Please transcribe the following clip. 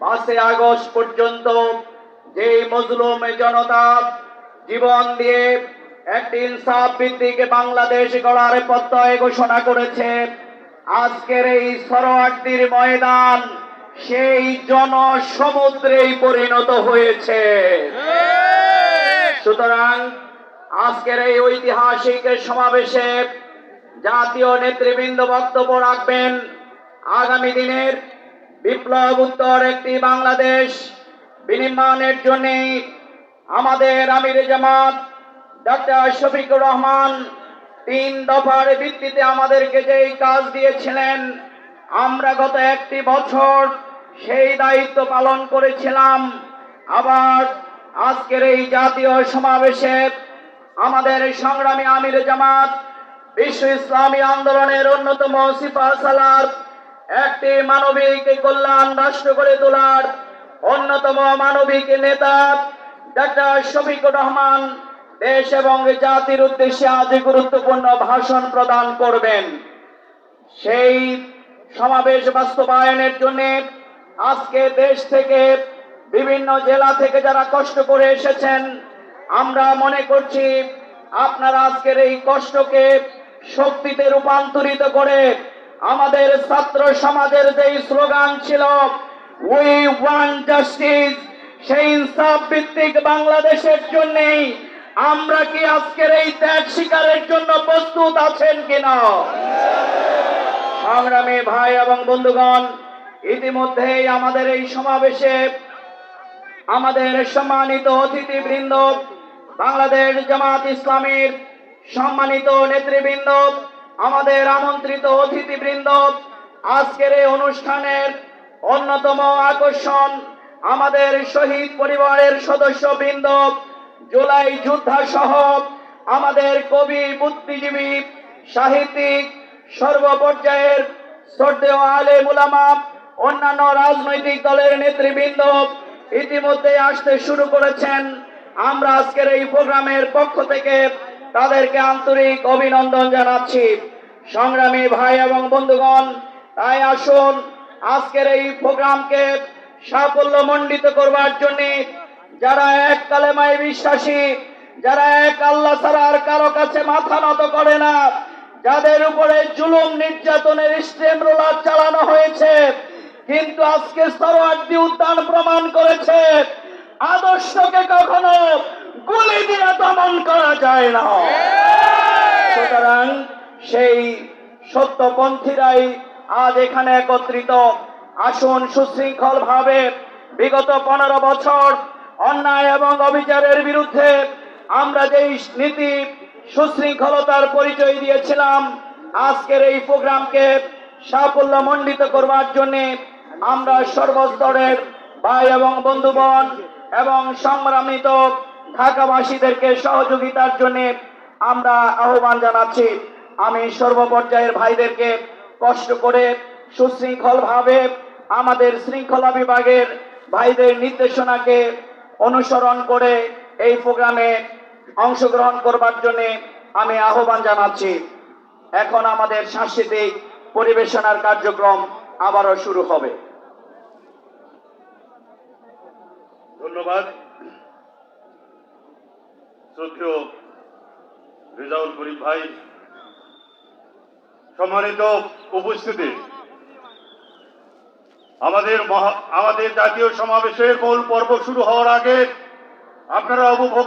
পাঁচই আগস্ট পর্যন্ত যে মজলুম জনতা জীবন দিয়ে একটি ইনসাফ ভিত্তিক বাংলাদেশ গড়ার প্রত্যয় ঘোষণা করেছে, আজকের এই সরোয়ার্দির ময়দান সেই জন জনসমুদ্রেই পরিণত হয়েছে। সুতরাং আজকের এই ঐতিহাসিক সমাবেশে জাতীয় নেতৃবৃন্দ বক্তব্য রাখবেন। আগামী দিনের বিপ্লব উত্তর একটি বাংলাদেশ। বিনির্মাণের জন্য আমাদের আমির জামাত ডক্টর শফিকুর রহমান তিন দফার ভিত্তিতে আমাদেরকে যেই কাজ দিয়েছিলেন, আমরা গত একটি বছর সেই দায়িত্ব পালন করেছিলাম। আবার আজকের এই জাতীয় সমাবেশে আমাদের সংগ্রামী আমির জামাত, বিশ্ব ইসলামী আন্দোলনের অন্যতম সিফা সালার একটি মানবিক কল্যাণ রাষ্ট্র গড়ে তোলার অন্যতম মানবিক নেতা ডাক্তার শফিকুর রহমান দেশ এবং জাতির উদ্দেশ্যে আজ গুরুত্বপূর্ণ ভাষণ প্রদান করবেন। সেই সমাবেশ বাস্তবায়নের জন্য আজকে দেশ থেকে বিভিন্ন জেলা থেকে যারা কষ্ট করে এসেছেন, আমরা মনে করছি আপনারা আজকের এই কষ্টকে শক্তিতে রূপান্তরিত করে আমাদের ছাত্র সমাজের যে স্লোগান ছিল উই ওয়ান জাস্টিস সেই ইনসাফ ভিত্তিক বাংলাদেশের জন্যই আমরা কি আজকের এই ত্যাগ শিকারের জন্য প্রস্তুত আছেন কিনা? সংগ্রামী ভাই এবং বন্ধুগণ, ইতিমধ্যেই আমাদের এই সমাবেশে আমাদের সম্মানিত অতিথিবৃন্দ, বাংলাদেশ জামাত ইসলামীর সম্মানিত নেতৃবৃন্দ আমাদের আমন্ত্রিত অতিথিবৃন্দ, আজকের এই অনুষ্ঠানের অন্যতম আকর্ষণ আমাদের শহীদ পরিবারের সদস্যবৃন্দ, জুলাই যোদ্ধা সহ আমাদের কবি, বুদ্ধিজীবী, সাহিত্যিক, সর্বপর্যায়ের শ্রদ্ধেয় আলে মুলামা অন্যান্য রাজনৈতিক দলের নেতৃবৃন্দ ইতিমধ্যে আসতে শুরু করেছেন। আমরা আজকের এই প্রোগ্রামের পক্ষ থেকে তাদেরকে আন্তরিক অভিনন্দন জানাচ্ছি। সংগ্রামী ভাই এবং বন্ধুগণ, তাই আসুন আজকের এই প্রোগ্রামকে সাফল্য মণ্ডিত করবার জন্য যারা এক কালেমায় বিশ্বাসী, যারা এক আল্লাহ ছাড়া আর কারও কাছে মাথা নত করে না, যাদের উপরে জুলুম, নির্যাতনের স্টেম রোলার চালানো হয়েছে, কিন্তু আজকে সরোয়ার্দি উদ্যান প্রমাণ করেছে, আদর্শকে কখনো গুলি দিয়ে দমন করা যায় না। সুতরাং সেই সত্যপন্থীরাই আজ এখানে একত্রিত। আসুন সুশৃঙ্খল ভাবে বিগত পনেরো বছর অন্যায় এবং অবিচারের বিরুদ্ধে আমরা যেই নীতি সুশৃঙ্খলতার পরিচয় দিয়েছিলাম আজকের এই প্রোগ্রামকে সাফল্য মণ্ডিত করবার জন্যে আমরা সর্বস্তরের ভাই এবং বন্ধুগণ এবং সংগ্রামিত ঢাকাবাসীদেরকে সহযোগিতার জন্য আমরা আহ্বান জানাচ্ছি। আমি সর্বপর্যায়ের ভাইদেরকে কষ্ট করে সুশৃঙ্খল ভাবে আমাদের শৃঙ্খলা বিভাগের ভাইদের নির্দেশনাকে অনুসরণ করে এই প্রোগ্রামে অংশগ্রহণ করবার জন্য আমি আহ্বান জানাচ্ছি। এখন আমাদের সাংস্কৃতিক পরিবেশনার কার্যক্রম আবারও শুরু হবে। ধন্যবাদ। শ্রদ্ধেয় রেজাউল করিম ভাই, সম্মানিত উপস্থিতি। আমাদের আমাদের জাতীয় সমাবেশের মূল পর্ব শুরু হওয়ার আগে আপনারা উপভোগ